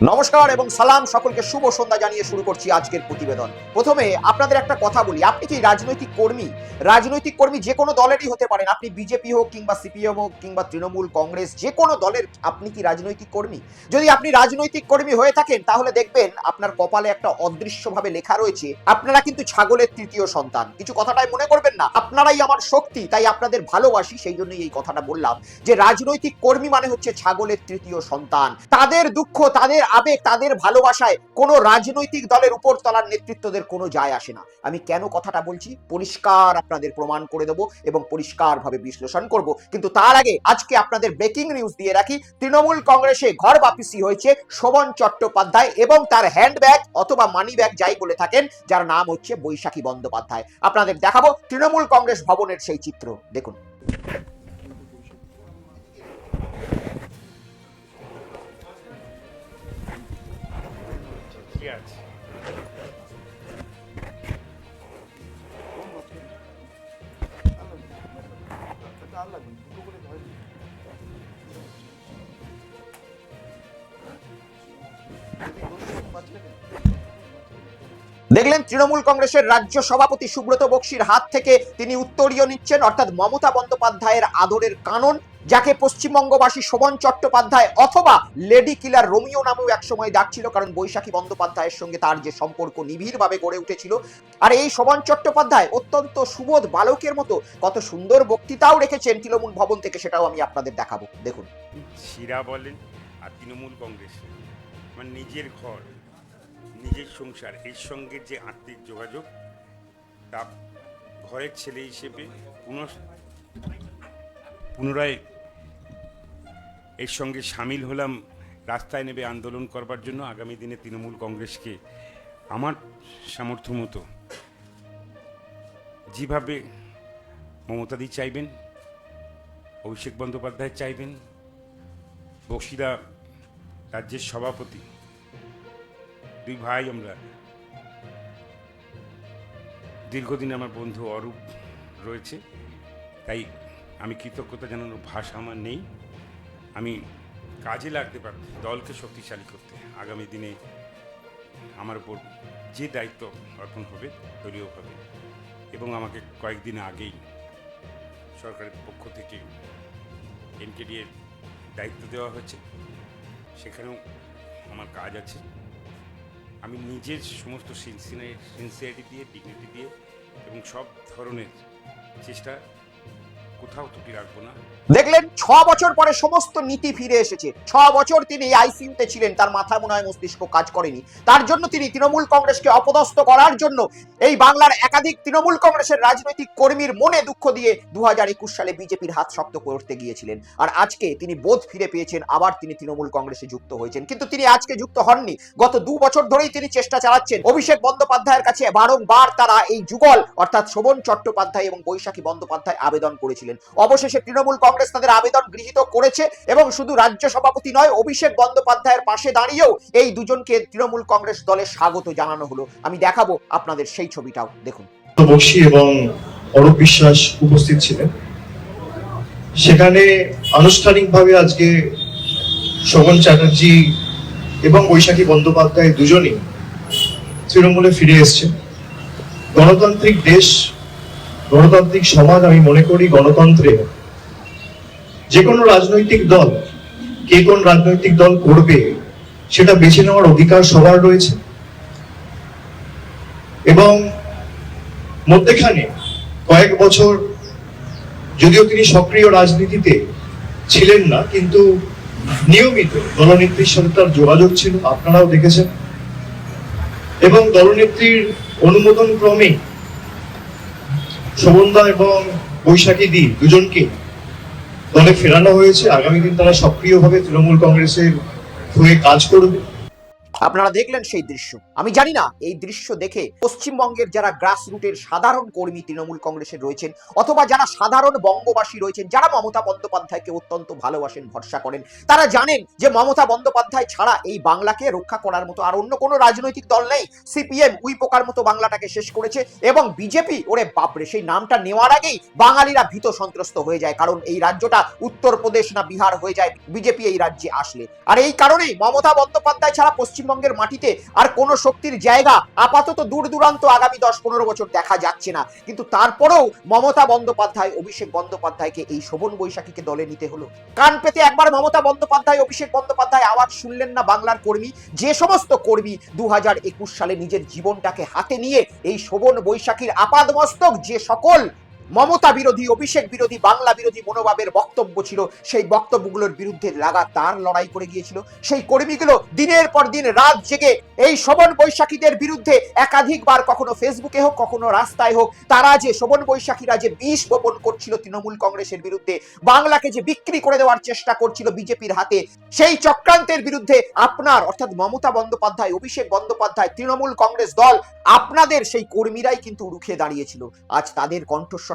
নমস্কার এবং সালাম, সকলকে শুভ সন্ধ্যা জানিয়ে শুরু করছি আজকের প্রতিবেদন। প্রথমে আপনাদের একটা কথা বলি, আপনি কি রাজনৈতিক কর্মী? রাজনৈতিক কর্মী যে কোনো দলেরই হতে পারেন, আপনি বিজেপি হোক কিংবা সিপিএম হোক কিংবা তৃণমূল, কংগ্রেস, যে কোনো দলের, আপনি কি রাজনৈতিক কর্মী? যদি আপনি রাজনৈতিক কর্মী হয়ে থাকেন, তাহলে দেখবেন আপনার কপালে একটা অদৃশ্যভাবে লেখা রয়েছে, আপনারা কিন্তু ছাগলের তৃতীয় সন্তান। কিছু কথাটাই মনে করবেন না, আপনারাই আমার শক্তি, তাই আপনাদের ভালোবাসি, সেই জন্যই এই কথাটা বললাম, যে রাজনৈতিক কর্মী মানে হচ্ছে ছাগলের তৃতীয় সন্তান। তাদের দুঃখ, তাদের আবেগ তাদের ভালোবাসায় কোনো রাজনৈতিক দলের উপর তলার নেতৃত্বদের কোনো যায় আসে না। আমি কেন কথাটা বলছি? পরিষ্কার আপনাদের প্রমাণ করে দেবো এবং পরিষ্কারভাবে বিশ্লেষণ করব। কিন্তু তার আগে আজকে আপনাদের ব্রেকিং নিউজ দিয়ে রাখি, তৃণমূল কংগ্রেসে ঘর বাপিসি হয়েছে শোভন চট্টোপাধ্যায় এবং তার হ্যান্ডব্যাগ অথবা মানি ব্যাগ যাই বলে থাকেন, যার নাম হচ্ছে বৈশাখী বন্দ্যোপাধ্যায়। আপনাদের দেখাবো তৃণমূল কংগ্রেস ভবনের সেই চিত্র। দেখুন। আছে দেখলেন তৃণমূল কংগ্রেসের রাজ্য সভাপতি সুব্রত বক্সির হাত থেকে তিনি উত্তরীয় নিচ্ছেন, অর্থাৎ মমতা বন্দ্যোপাধ্যায়ের আদরের কানন। যাকে পশ্চিমবঙ্গবাসী শোভন চট্টোপাধ্যায় অথবা লেডি কিলার রোমিও নামেও একসময় ডাকছিল, কারণ বৈশাখী বন্দ্যোপাধ্যায়ের সঙ্গে তার যে সম্পর্ক নিবিড়ভাবে গড়ে উঠেছিল। আর এই শোভন চট্টোপাধ্যায় অত্যন্ত সুবোধ বালকের মতো, কত সুন্দর বক্তৃতাও রেখেছেন তৃণমূল ভবন থেকে, সেটাও আমি আপনাদের দেখাবো। দেখুন। শিরা বলেন আর তৃণমূল কংগ্রেস। মানে নিজের ঘর, নিজের সংসার, এর সঙ্গে যে আত্মিক যোগাযোগ, তা ঘরের ছেলে হিসেবে পুনঃ- পুনরায় এর সঙ্গে সামিল হলাম রাস্তায় নেবে আন্দোলন করবার জন্য আগামী দিনে তৃণমূল কংগ্রেসকে আমার সামর্থ্য মতো। যেভাবে মমতাদি চাইবেন, অভিষেক বন্দ্যোপাধ্যায় চাইবেন বক্সিরা রাজ্যের সভাপতি, দুই ভাই আমরা, দীর্ঘদিন আমার বন্ধু অরূপ রয়েছে, তাই আমি কৃতজ্ঞতা জানানোর ভাষা আমার নেই। আমি কাজে লাগতে পারব, দলকে শক্তিশালী করতে। আগামী দিনে আমার উপর যে দায়িত্ব অর্পণ হবে দলীয়ভাবে এবং আমাকে কয়েকদিন আগেই সরকারের পক্ষ থেকে এনকেডি এর দায়িত্ব দেওয়া হয়েছে। সেখানেও আমার কাজ আছে। আমি নিজের সমস্ত সিনসিয়ারিটি দিয়ে ডিগনিটি দিয়ে এবং সব ধরনের চেষ্টা কোথাও ত্রুটি রাখব না। দেখলেন, ছ বছর পরে সমস্ত নীতি ফিরে এসেছে। ছ বছর তিনি আইসিইউতে ছিলেন, তার মাথা মনে হয় মস্তিষ্ক কাজ করেনি। তার জন্য তিনি তৃণমূল কংগ্রেসকে অপদস্থ করার জন্য এই বাংলার একাধিক তৃণমূল কংগ্রেসের রাজনৈতিক কর্মীর মনে দুঃখ দিয়ে দু হাজার একুশ সালে বিজেপির হাত শক্ত করতে গিয়েছিলেন। আর আজকে তিনি বোধ ফিরে পেয়েছেন, আবার তিনি তৃণমূল কংগ্রেসে যুক্ত হয়েছেন। কিন্তু তিনি আজকে যুক্ত হননি। গত দু বছর ধরেই তিনি চেষ্টা চালাচ্ছেন। অভিষেক বন্দ্যোপাধ্যায়ের কাছে বারংবার তারা এই যুগল, অর্থাৎ শোভন চট্টোপাধ্যায় এবং বৈশাখী বন্দ্যোপাধ্যায় আবেদন করেছিলেন। অবশেষে তৃণমূল কংগ্রেস তাদের আবেদন গৃহীত করেছে এবং শুধু রাজ্য সভাপতি নয়, অভিষেক বন্দ্যোপাধ্যায়ের পাশে দাঁড়িয়েও এই দুজনকে তৃণমূল কংগ্রেস দলে স্বাগত জানানো হলো। আমি দেখাবো আপনাদের সেই ছবিটাও। দেখুন। বক্সি এবং অরূপ বিশ্বাস উপস্থিত ছিলেন। সেখানে আনুষ্ঠানিকভাবে আজকে শোভন চ্যাটার্জি এবং বৈশাখী বন্দ্যোপাধ্যায় দুজনই তৃণমূলে ফিরে এসছেন। গণতান্ত্রিক দেশ গণতান্ত্রিক সমাজ আমি মনে করি গণতন্ত্রে যে কোনো রাজনৈতিক দল, কে কোন রাজনৈতিক দল করবে, সেটা বেছে নেওয়ার অধিকার সবার রয়েছে। এবং মধ্যেখানে কয়েক বছর যদিও তিনি সক্রিয় রাজনীতিতে ছিলেন না, কিন্তু নিয়মিত দলনেত্রীর সাথে তার যোগাযোগ ছিল, আপনারাও দেখেছেন। এবং দলনেত্রীর অনুমোদন ক্রমে শোভনদা এবং বৈশাখী দিন দুজনকে দলে ফেরানো হয়েছে। আগামী দিন তারা সক্রিয়ভাবে তৃণমূল কংগ্রেসের হয়ে কাজ করবে। আপনারা দেখলেন সেই দৃশ্য। আমি জানি না এই দৃশ্য দেখে পশ্চিমবঙ্গের যারা গ্রাস রুটের সাধারণ কর্মী তৃণমূল কংগ্রেসের রয়েছেন, অথবা যারা সাধারণ বঙ্গবাসী রয়েছেন, যারা মমতা বন্দ্যোপাধ্যায়কে অত্যন্ত ভালোবাসেন, ভরসা করেন, তারা জানেন যে মমতা বন্দ্যোপাধ্যায় ছাড়া এই বাংলাকে রক্ষা করার মতো আর অন্য কোনো রাজনৈতিক দল নেই। সিপিএম উই পোকার মতো বাংলাটাকে শেষ করেছে এবং বিজেপি, ওরে বাপরে, সেই নামটা নেওয়ার আগেই বাঙালিরা ভীত সন্ত্রস্ত হয়ে যায়, কারণ এই রাজ্যটা উত্তরপ্রদেশ না বিহার হয়ে যায়, বিজেপি এই রাজ্যে আসলে। আর এই কারণেই মমতা বন্দ্যোপাধ্যায় ছাড়া পশ্চিমবঙ্গের মাটিতে আর কোনো শক্তির জায়গা আপাতত দূর দূরান্ত আগামী দশ পনেরো বছর দেখা যাচ্ছে না। কিন্তু তারপরেও মমতা বন্দ্যোপাধ্যায়, অভিষেক বন্দ্যোপাধ্যায়কে এই শোভন বৈশাখীকে দলে নিতে হলো। কান পেতে একবার মমতা বন্দ্যোপাধ্যায়, অভিষেক বন্দ্যোপাধ্যায় আওয়াজ শুনলেন না বাংলার কর্মী। যে সমস্ত কর্মী দু হাজার একুশ সালে নিজের জীবনটাকে হাতে নিয়ে এই শোভন বৈশাখীর আপাদমস্তক, যে সকল মমতা বিরোধী, অভিষেক বিরোধী, বাংলা বিরোধী মনোভাবের বক্তব্য ছিল। সেই বক্তব্যগুলোর বিরুদ্ধে লাগাতার লড়াই করে গিয়েছিল। সেই কর্মীগুলো দিনের পর দিন রাত জেগে এই শোভন বৈশাখীদের বিরুদ্ধে একাধিকবার, কখনো ফেসবুকে হোক, কখনো রাস্তায় হোক, তারা যে শোভন বৈশাখীরা যে বিষ বপন করছিল তৃণমূল কংগ্রেসের বিরুদ্ধে, বাংলাকে যে বিক্রি করে দেওয়ার চেষ্টা করছিল বিজেপির হাতে, সেই চক্রান্তের বিরুদ্ধে আপনার, অর্থাৎ মমতা বন্দ্যোপাধ্যায়, অভিষেক বন্দ্যোপাধ্যায়, তৃণমূল কংগ্রেস দল, আপনাদের সেই কর্মীরাই কিন্তু রুখে দাঁড়িয়েছিল। আজ তাদের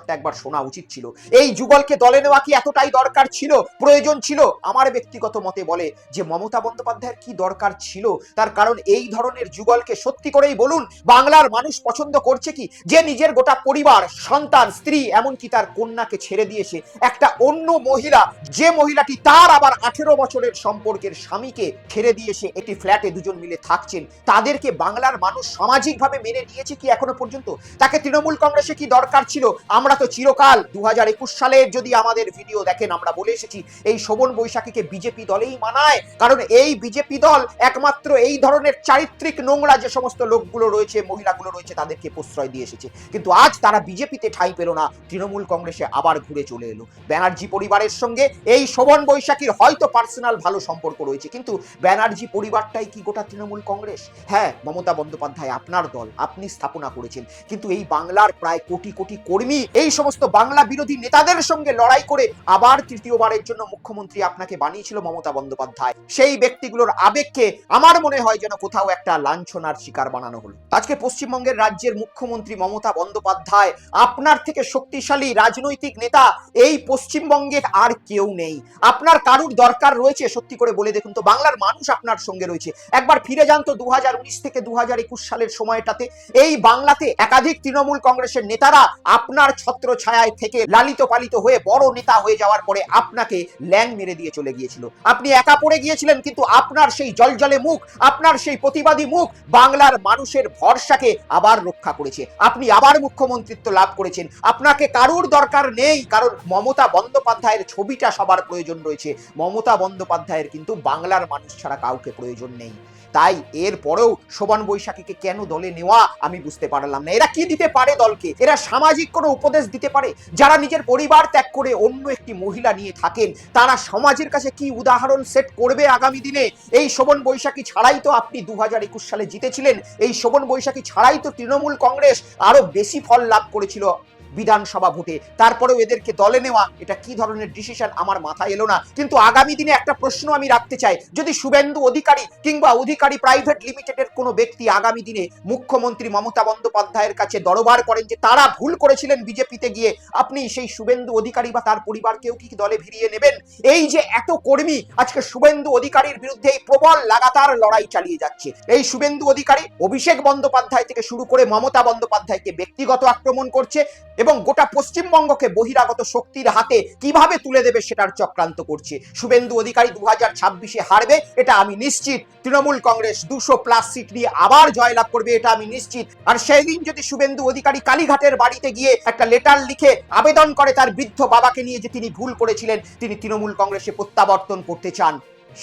কণ্ঠস্বরটা একবার শোনা উচিত ছিল। এই যুগলকে দলে নেওয়া কি এতটাই দরকার ছিল? প্রয়োজন ছিল? আমার ব্যক্তিগত মতে বলে যে, মমতা বন্দ্যোপাধ্যায়ের কি দরকার ছিল? তার কারণ এই ধরনের যুগলকে সত্যি করেই বলুন, বাংলার মানুষ পছন্দ করছে কি? যে নিজের গোটা পরিবার, সন্তান, স্ত্রী, এমনকি তার কন্যাকে ছেড়ে দিয়েছে। একটা অন্য মহিলা, যে মহিলাটি তার আবার আঠেরো বছরের সম্পর্কের স্বামীকে ছেড়ে দিয়েছে, একটি ফ্ল্যাটে দুজন মিলে থাকছেন। তাদেরকে বাংলার মানুষ সামাজিকভাবে মেনে নিয়েছে কি এখনও পর্যন্ত? তাকে তৃণমূল কংগ্রেসে কি দরকার ছিল? আমরা তো চিরকাল দু হাজার একুশ সালের যদি আমাদের ভিডিও দেখেন, আমরা বলে এসেছি, এই শোভন বৈশাখীকে বিজেপি দলেই মানায়। কারণ এই বিজেপি দল একমাত্র এই ধরনের চারিত্রিক নোংরা যে সমস্ত লোকগুলো রয়েছে, মহিলাগুলো রয়েছে, তাদেরকে প্রশ্রয় দিয়ে এসেছে। কিন্তু আজ তারা বিজেপিতে ঠাঁই পেল না, তৃণমূল কংগ্রেসে আবার ঘুরে চলে এলো। ব্যানার্জি পরিবারের সঙ্গে এই শোভন বৈশাখীর হয়তো পার্সোনাল ভালো সম্পর্ক রয়েছে, কিন্তু ব্যানার্জি পরিবারটাই কি গোটা তৃণমূল কংগ্রেস? হ্যাঁ মমতা বন্দ্যোপাধ্যায় আপনার দল, আপনি স্থাপনা করেছেন। কিন্তু এই বাংলার প্রায় কোটি কোটি কর্মী এই সমস্ত বাংলা বিরোধী নেতাদের সঙ্গে লড়াই করে আবার তৃতীয়বারের জন্য মুখ্যমন্ত্রী আপনাকে বানিয়েছিল মমতা বন্দ্যোপাধ্যায়। সেই ব্যক্তিগুলোর আবেগকে আমার মনে হয় যেন কোথাও একটা লাঞ্ছনার শিকার বানানো হলো। আজকে পশ্চিমবঙ্গের রাজ্যের মুখ্যমন্ত্রী মমতা বন্দ্যোপাধ্যায়, আপনার থেকে শক্তিশালী রাজনৈতিক নেতা, এই পশ্চিমবঙ্গে আর কেউ নেই। আপনার কারুর দরকার রয়েছে, সত্যি করে বলে দেখুন তো, বাংলার মানুষ আপনার সঙ্গে রয়েছে। একবার ফিরে যান তো দু হাজার উনিশ থেকে দু হাজার একুশ সালের সময়টাতে। এই বাংলাতে একাধিক তৃণমূল কংগ্রেসের নেতারা আপনার ছত্র ছায়ায় থেকে লালিত পালিত হয়ে বড় নেতা হয়ে যাওয়ার পরে আপনাকে ল্যাং মেরে দিয়ে চলে গিয়েছিল। আপনি একা পড়ে গিয়েছিলেন, কিন্তু আপনার সেই জলজলে মুখ, আপনার সেই প্রতিবাদী মুখ বাংলার মানুষের ভরসাকে আবার রক্ষা করেছে। আপনি আবার মুখ্যমন্ত্রিত্ব লাভ করেছেন। আপনাকে কারুর দরকার নেই, কারণ মমতা বন্দ্যোপাধ্যায়ের ছবিটা সবার প্রয়োজন রয়েছে। মমতা বন্দ্যোপাধ্যায়ের কিন্তু বাংলার মানুষ ছাড়া কাউকে প্রয়োজন নেই। তাই এর পরেও শোভন বৈশাখীকে কেন দলে নেওয়া আমি বুঝতে পারলাম না। এরা কি দিতে পারে দলকে? এরা সামাজিক কোনো উপদেশ দিতে পারে? যারা নিজের পরিবার ত্যাগ করে অন্য একটি মহিলা নিয়ে থাকেন, তারা সমাজের কাছে কি উদাহরণ সেট করবে আগামী দিনে? এই শোভন বৈশাখী ছাড়াই তো আপনি দু হাজার একুশ সালে জিতেছিলেন। এই শোভন বৈশাখী ছাড়াই তো তৃণমূল কংগ্রেস আরও বেশি ফল লাভ করেছিল। বিধানসভা ভোটে। তারপরেও এদেরকে দলে নেওয়া, এটা কি ধরনের ডিসিশন আমার মাথায় এলো না। কিন্তু আগামী দিনে একটা প্রশ্ন আমি রাখতে চাই, যদি শুভেন্দু অধিকারী কিংবা অধিকারী প্রাইভেট লিমিটেডের কোনো ব্যক্তি আগামী দিনে মুখ্যমন্ত্রী মমতা বন্দ্যোপাধ্যায়ের কাছে দরবার করেন যে তারা ভুল করেছিলেন বিজেপিতে গিয়ে, আপনি সেই শুভেন্দু অধিকারী বা তার পরিবারকেও কি দলে ভিড়িয়ে নেবেন? এই যে এত কর্মী, আজকে শুভেন্দু অধিকারীর বিরুদ্ধে এই প্রবল লাগাতার লড়াই চালিয়ে যাচ্ছে। এই শুভেন্দু অধিকারী অভিষেক বন্দ্যোপাধ্যায় থেকে শুরু করে মমতা বন্দ্যোপাধ্যায়কে ব্যক্তিগত আক্রমণ করছে এবং গোটা পশ্চিমবঙ্গকে বহিরাগত শক্তির হাতে কীভাবে তুলে দেবে সেটার চক্রান্ত করছে। শুভেন্দু অধিকারী দু হাজার ছাব্বিশে হারবে, এটা আমি নিশ্চিত। তৃণমূল কংগ্রেস দুশো প্লাস সিট নিয়ে আবার জয়লাভ করবে, এটা আমি নিশ্চিত। আর সেই দিন যদি শুভেন্দু অধিকারী কালীঘাটের বাড়িতে গিয়ে একটা লেটার লিখে আবেদন করে তার বৃদ্ধ বাবাকে নিয়ে যে তিনি ভুল করেছিলেন, তিনি তৃণমূল কংগ্রেসে প্রত্যাবর্তন করতে চান।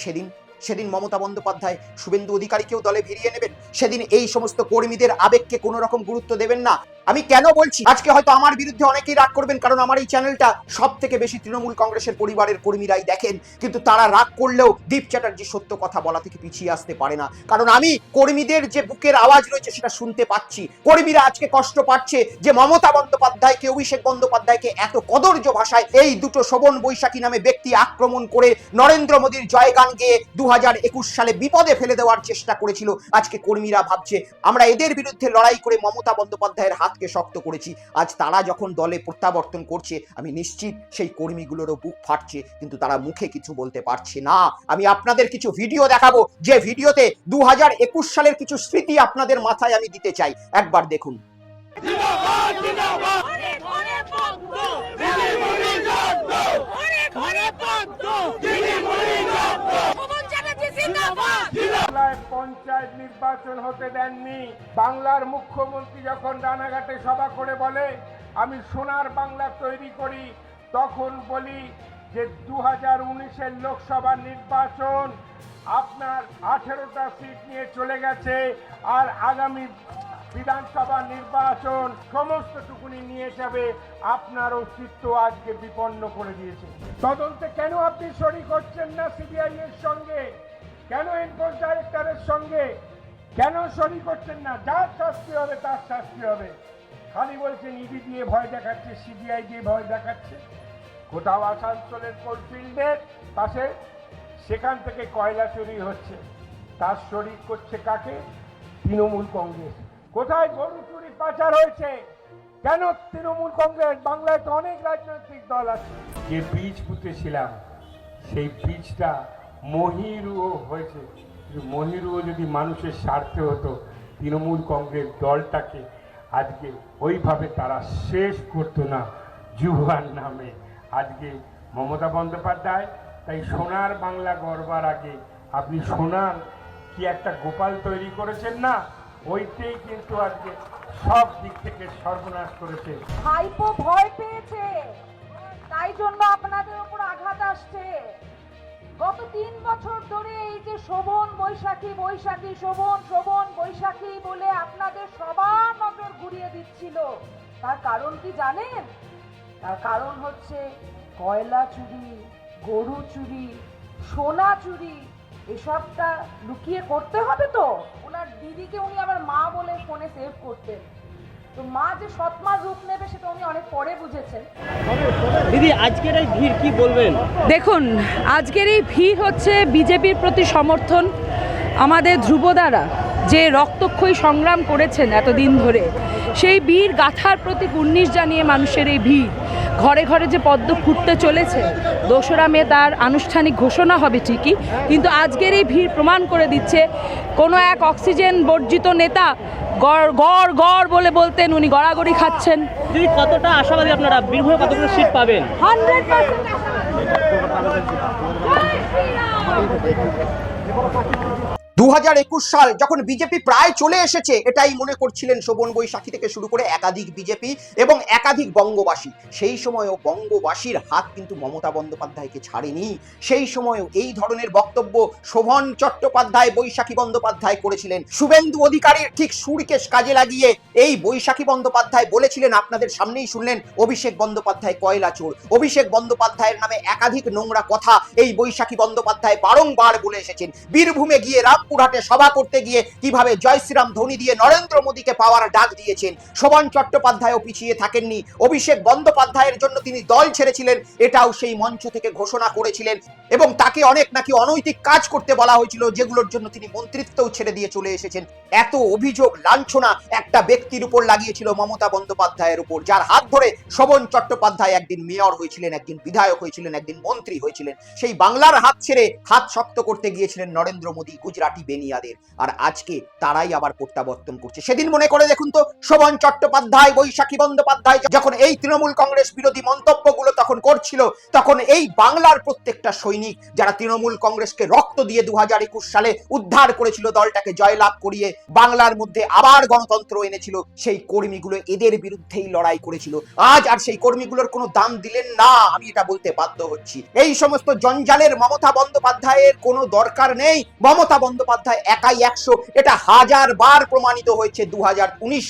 সেদিন সেদিন মমতা বন্দ্যোপাধ্যায় শুভেন্দু অধিকারীকেও দলে ভিড়িয়ে নেবেন। সেদিন এই সমস্ত কর্মীদের আবেগকে কোনো রকম গুরুত্ব দেবেন না। আমি কেন বলছি? আজকে হয়তো আমার বিরুদ্ধে অনেকেই রাগ করবেন, কারণ আমার এই চ্যানেলটা সব থেকে বেশি তৃণমূল কংগ্রেসের পরিবারের কর্মীরাই দেখেন। কিন্তু তারা রাগ করলেও দীপ চ্যাটার্জি সত্য কথা বলা থেকে পিছিয়ে আসতে পারে না। কারণ আমি কর্মীদের যে বুকের আওয়াজ রয়েছে সেটা শুনতে পাচ্ছি। কর্মীরা আজকে কষ্ট পাচ্ছে যে মমতা বন্দ্যোপাধ্যায়কে, অভিষেক বন্দ্যোপাধ্যায়কে এত কদর্য ভাষায় এই দুটো শোভন বৈশাখী নামে ব্যক্তি আক্রমণ করে নরেন্দ্র মোদীর জয়গান গেয়ে দু সালে বিপদে ফেলে দেওয়ার চেষ্টা করেছিল। আজকে কর্মীরা ভাবছে, আমরা এদের বিরুদ্ধে লড়াই করে মমতা বন্দ্যোপাধ্যায়ের হাতকে শক্ত করেছি। আজ তারা যখন দলে প্রত্যাবর্তন করছে আমি নিশ্চিত সেই কর্মীগুলোরও বুক ফাটছে কিন্তু তারা মুখে কিছু বলতে পারছে না। আমি আপনাদের কিছু ভিডিও দেখাবো যে ভিডিওতে দু হাজার একুশ সালের কিছু স্মৃতি আপনাদের মাথায় আমি দিতে চাই। একবার দেখুন। ঘরে ঘরে বন্ধ দিদিমণি জব্দ ঘরে ঘরে বন্ধ দিদিমণি জব্দ ভবন চ্যাটার্জি জিন্দাবাদ বাংলায় পঞ্চায়েত নির্বাচন হতে দেননি। বাংলার মুখ্যমন্ত্রী যখন রানাঘাটে সভা করে বলে, আমি সোনার বাংলা তৈরি করি, তখন বলি যে দু হাজার উনিশের লোকসভা নির্বাচন আপনার আঠেরোটা সিট নিয়ে চলে গেছে আর আগামী বিধানসভা নির্বাচন সমস্ত টুকুনি নিয়ে যাবে। আপনার অস্তিত্ব আজকে বিপন্ন করে দিয়েছে। তদন্তে কেন আপনি শরিক হচ্ছেন না সিবিআই এর সঙ্গে? কেন এনফোর্স ডাইরেক্টরের সঙ্গে কেন সরি করছেন না? যার শাস্তি হবে, তার শাস্তি হবে। খালি বলছেন ইডি দিয়ে ভয় দেখাচ্ছে, সিবিআই দিয়ে ভয় দেখাচ্ছে। কোথাও আসানসোলের কোলফিল্ডের পাশে সেখান থেকে কয়লা চুরি হচ্ছে। তার শরিক করছে কাকে? তৃণমূল কংগ্রেস। কোথায় গরু চুরি পাচার হয়েছে? কেন তৃণমূল কংগ্রেস? বাংলায় তো অনেক রাজনৈতিক দল আছে। যে বীজ পুঁতেছিলাম, সেই বীজটা মহিরুও হয়েছে। মহিরুও যদি মানুষের স্বার্থে হতো, তৃণমূল কংগ্রেস দলটাকে আজকে ওইভাবে তারা শেষ করতো না। জুয়ার নামে। আজকে মমতা বন্দ্যোপাধ্যায়, তাই সোনার বাংলা গড়বার আগে আপনি সোনার কি একটা গোপাল তৈরি করেছেন না? ওইটাই কিন্তু আজকে সব দিক থেকে সর্বনাশ করেছে। ভাইপো ভয় পেয়েছে। তাই জন্য আপনাদের উপর আঘাত আসছে। গত তিন বছর ধরে এই যে শোভন বৈশাখী বৈশাখী শোভন শোভন বৈশাখী বলে আপনাদের সবার নজর ঘুরিয়ে দিচ্ছিল। তার কারণ কি জানেন? তার কারণ হচ্ছে কয়লা চুরি, গরু চুরি, সোনা চুরি, এসবটা লুকিয়ে করতে হবে তো? ওনার দিদিকে উনি আবার মা বলে ফোনে সেভ করতেন। তো মা যে সৎমা রূপ নেবে সেটা উনি অনেক পরে বুঝেছেন। দিদি আজকের এই ভিড় কি বলবেন? দেখুন আজকের এই ভিড় হচ্ছে বিজেপির প্রতি সমর্থন আমাদের ধ্রুবদারা যে রক্তক্ষয়ী সংগ্রাম করেছেন এতদিন ধরে। সেই বীর গাথার প্রতি কুর্নিশ জানিয়ে মানুষের এই ভিড়। ঘরে ঘরে যে পদ্ম ফুটতে চলেছে দোসরা মে তার আনুষ্ঠানিক ঘোষণা হবে ঠিকই কিন্তু আজকের এই ভিড় প্রমাণ করে দিচ্ছে কোনো এক অক্সিজেন বর্জিত নেতা গড় গড় গড় বলে বলতেন উনি গড়াগড়ি খাচ্ছেন। দিদি কতটা আশাবাদী আপনারা? বীরভূমে কতগুলো সিট পাবেন? হান্ড্রেড দু সাল যখন বিজেপি প্রায় চলে এসেছে, এটাই মনে করছিলেন শোভন বৈশাখী থেকে শুরু করে একাধিক বিজেপি এবং একাধিক বঙ্গবাসী। সেই সময়ও বঙ্গবাসীর হাত কিন্তু মমতা বন্দ্যোপাধ্যায়কে ছাড়েনি। সেই সময়ও এই ধরনের বক্তব্য শোভন চট্টোপাধ্যায়, বৈশাখী বন্দ্যোপাধ্যায় করেছিলেন। শুভেন্দু অধিকারীর ঠিক সুরকে কাজে লাগিয়ে এই বৈশাখী বন্দ্যোপাধ্যায় বলেছিলেন, আপনাদের সামনেই শুনলেন, অভিষেক বন্দ্যোপাধ্যায় কয়লা চোর। অভিষেক বন্দ্যোপাধ্যায়ের নামে একাধিক নোংরা কথা এই বৈশাখী বন্দ্যোপাধ্যায় বারংবার বলে এসেছেন। বীরভূমে গিয়ে রামপুরহাটে সভা করতে গিয়ে কীভাবে জয় শ্রীরাম ধ্বনি দিয়ে নরেন্দ্র মোদীকে পাওয়ার ডাক দিয়েছেন, শোভন চট্টোপাধ্যায়ও পিছিয়ে থাকেননি, অভিষেক বন্দ্যোপাধ্যায়ের জন্য তিনি দল ছেড়েছিলেন, এটাও সেই মঞ্চ থেকে ঘোষণা করেছিলেন এবং তাকে অনেক নাকি অনৈতিক কাজ করতে বলা হয়েছিল, যেগুলোর জন্য তিনি মন্ত্রিত্বও ছেড়ে দিয়ে চলে এসেছেন। এত অভিযোগ, লাঞ্ছনা একটা ব্যক্তির উপর লাগিয়েছিল মমতা বন্দ্যোপাধ্যায়ের উপর, যার হাত ধরে শোভন চট্টোপাধ্যায় একদিন মেয়র হয়েছিলেন, একদিন বিধায়ক হয়েছিলেন, একদিন মন্ত্রী হয়েছিলেন। সেই বাংলার হাত ছেড়ে হাত শক্ত করতে গিয়েছিলেন নরেন্দ্র মোদী, গুজরাটি বেনিয়াদের আর আজকে তারাই আবার প্রত্যাবর্তন করছে। সেদিন মনে করে দেখুন তো, শোভন চট্টোপাধ্যায়, বৈশাখী বন্দ্যোপাধ্যায়, যখন এই তৃণমূল কংগ্রেস বিরোধী মন্তব্যগুলো তখন করছিল, তখন এই বাংলার প্রত্যেকটা সৈনিক যারা তৃণমূল কংগ্রেসকে রক্ত দিয়ে দু হাজার সালে উদ্ধার করেছিল দলটাকে জয়লাভ করিয়ে, বাংলার মধ্যে আবার গণতন্ত্র এনেছিল, সেই কর্মীগুলো এদের বিরুদ্ধেই লড়াই করেছিল। আজ আর সেই কর্মীগুলোর কোনো দাম দিলেন না, আমি এটা বলতে বাধ্য হচ্ছি। এই সমস্ত জঞ্জালের মমতা বন্দ্যোপাধ্যায়ের কোনো দরকার নেই। মমতা বন্দ্যোপাধ্যায় বন্দ্যোপাধ্যায় একাই একশো। এটা হাজার বার প্রমাণিত হয়েছে দু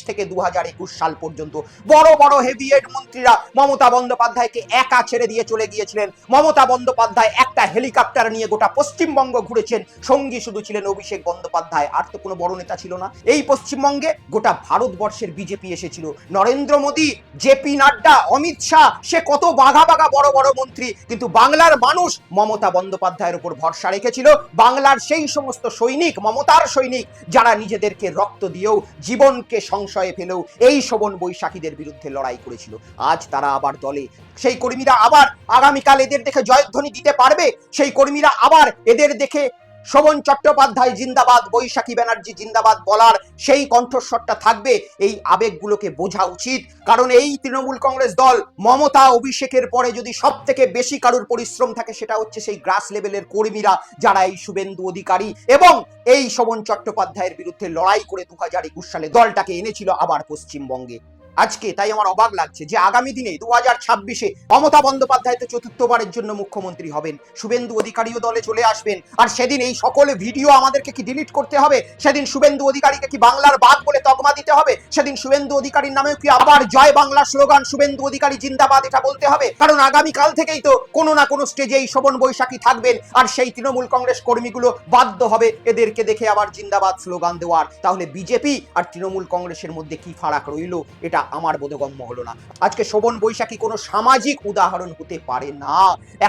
থেকে দু হাজার একুশ সাল পর্যন্ত। বড় বড় হেভিয়েট মন্ত্রীরা মমতা বন্দ্যোপাধ্যায়কে একা ছেড়ে দিয়ে চলে গিয়েছিলেন। মমতা বন্দ্যোপাধ্যায় একটা হেলিকপ্টার নিয়ে গোটা পশ্চিমবঙ্গ ঘুরেছেন। সঙ্গী শুধু ছিলেন অভিষেক বন্দ্যোপাধ্যায়, আর তো কোনো বড় নেতা ছিল না। এই পশ্চিমবঙ্গে গোটা ভারতবর্ষের বিজেপি এসেছিল। নরেন্দ্র মোদী জেপি নাড্ডা, অমিত শাহ, সে কত বাঘা বাঘা বড় বড় মন্ত্রী। কিন্তু বাংলার মানুষ মমতা বন্দ্যোপাধ্যায়ের উপর ভরসা রেখেছিল। বাংলার সেই সমস্ত সৈনিক মমতার সৈনিক, যারা নিজেদেরকে রক্ত দিয়েও জীবনকে সংশয়ে ফেলেও এই শোভন বৈশাখীদের বিরুদ্ধে লড়াই করেছিল। আজ তারা আবার দলে। সেই কর্মীরা আবার আগামীকাল এদের দেখে জয়ধ্বনি দিতে পারবে। সেই কর্মীরা আবার এদের দেখে শোভন চট্টোপাধ্যায় জিন্দাবাদ, বৈশাখী ব্যানার্জি জিন্দাবাদ বলার সেই কণ্ঠস্বরটা থাকবে, এই আবেগগুলোকে বোঝা উচিত। কারণ এই তৃণমূল কংগ্রেস দল মমতা, অভিষেকের পরে যদি সব থেকে বেশি কারুর পরিশ্রম থাকে, সেটা হচ্ছে সেই গ্রাস লেভেলের কর্মীরা, যারা এই শুভেন্দু অধিকারী এবং এই শোভন চট্টোপাধ্যায়ের বিরুদ্ধে লড়াই করে দু হাজার একুশ সালে দলটাকে এনেছিল আবার পশ্চিমবঙ্গে। আজকে তাই আমার অবাক লাগছে যে আগামী দিনে দু হাজার ছাব্বিশে মমতা বন্দ্যোপাধ্যায় তো চতুর্থবারের জন্য মুখ্যমন্ত্রী হবেন। শুভেন্দু অধিকারীও দলে চলে আসবেন। আর সেদিন এই সকল ভিডিও আমাদেরকে কি ডিলিট করতে হবে? সেদিন শুভেন্দু অধিকারীকে কি বাংলার বাদ বলে তকমা দিতে হবে? সেদিন শুভেন্দু অধিকারীর নামেও কি আবার জয় বাংলা স্লোগান শুভেন্দু অধিকারী জিন্দাবাদ এটা বলতে হবে? কারণ আগামী কাল থেকেই তো কোনো না কোনো স্টেজে এই শোভন বৈশাখী থাকবেন। আর সেই তৃণমূল কংগ্রেস কর্মীগুলো বাধ্য হবে এদেরকে দেখে আবার জিন্দাবাদ স্লোগান দেওয়ার। তাহলে বিজেপি আর তৃণমূল কংগ্রেসের মধ্যে কি ফারাক রইল? এটা আমার বোধগম্য হলো না। আজকে শোভন বৈশাখী কোনো সামাজিক উদাহরণ হতে পারে না।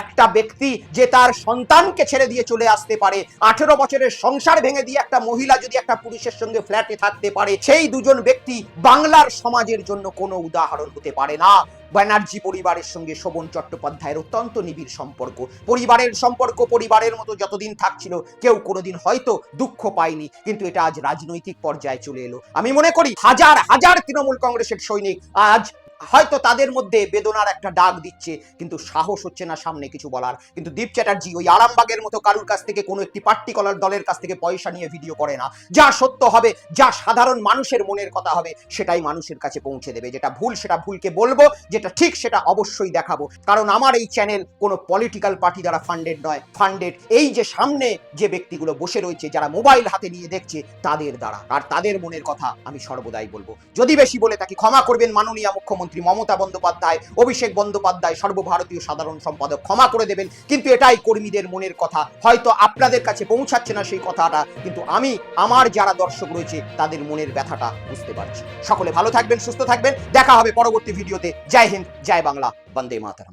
একটা ব্যক্তি যে তার সন্তানকে ছেড়ে দিয়ে চলে আসতে পারে, আঠেরো বছরের সংসার ভেঙে দিয়ে একটা মহিলা যদি একটা পুরুষের সঙ্গে ফ্ল্যাটে থাকতে পারে, সেই দুজন ব্যক্তি বাংলার সমাজের জন্য কোনো উদাহরণ হতে পারে না। ব্যানার্জি পরিবারের সঙ্গে শোভন চট্টোপাধ্যায়ের অত্যন্ত নিবিড় সম্পর্ক। পরিবারের সম্পর্ক পরিবারের মতো যতদিন থাকছিল, কেউ কোনোদিন হয়তো দুঃখ পায়নি, কিন্তু এটা আজ রাজনৈতিক পর্যায়ে চলে এলো। আমি মনে করি হাজার হাজার তৃণমূল কংগ্রেসের সৈনিক। আজ হয়তো তাদের মধ্যে বেদনার একটা ডাক দিচ্ছে, কিন্তু সাহস হচ্ছে না সামনে কিছু বলার। কিন্তু দীপ চ্যাটার্জি ওই আরামবাগের মতো কারুর কাছ থেকে কোনো একটি পার্টিকুলার দলের কাছ থেকে পয়সা নিয়ে ভিডিও করে না। যা সত্য হবে, যা সাধারণ মানুষের মনের কথা হবে, সেটাই মানুষের কাছে পৌঁছে দেবে। যেটা ভুল, সেটা ভুলকে বলব, যেটা ঠিক, সেটা অবশ্যই দেখাবো। কারণ আমার এই চ্যানেল কোনো পলিটিক্যাল পার্টি দ্বারা ফান্ডেড নয়। ফান্ডেড এই যে সামনে যে ব্যক্তিগুলো বসে রয়েছে, যারা মোবাইল হাতে নিয়ে দেখছে, তাদের দ্বারা। আর তাদের মনের কথা আমি সর্বদাই বলব। যদি বেশি বলে থাকি, ক্ষমা করবেন মাননীয় মুখ্যমন্ত্রী মমতা বন্দ্যোপাধ্যায়, অভিষেক বন্দ্যোপাধ্যায়, সর্বভারতীয় সাধারণ সম্পাদক ক্ষমা করে দেবেন। কিন্তু এটাই কর্মীদের মনের কথা। হয়তো আপনাদের কাছে পৌঁছাচ্ছে না সেই কথাটা, কিন্তু আমি, আমার যারা দর্শক রয়েছে, তাদের মনের ব্যথাটা বুঝতে পারছি। সকলে ভালো থাকবেন, সুস্থ থাকবেন। দেখা হবে পরবর্তী ভিডিওতে। জয় হিন্দ, জয় বাংলা, বন্দে মাতারাম।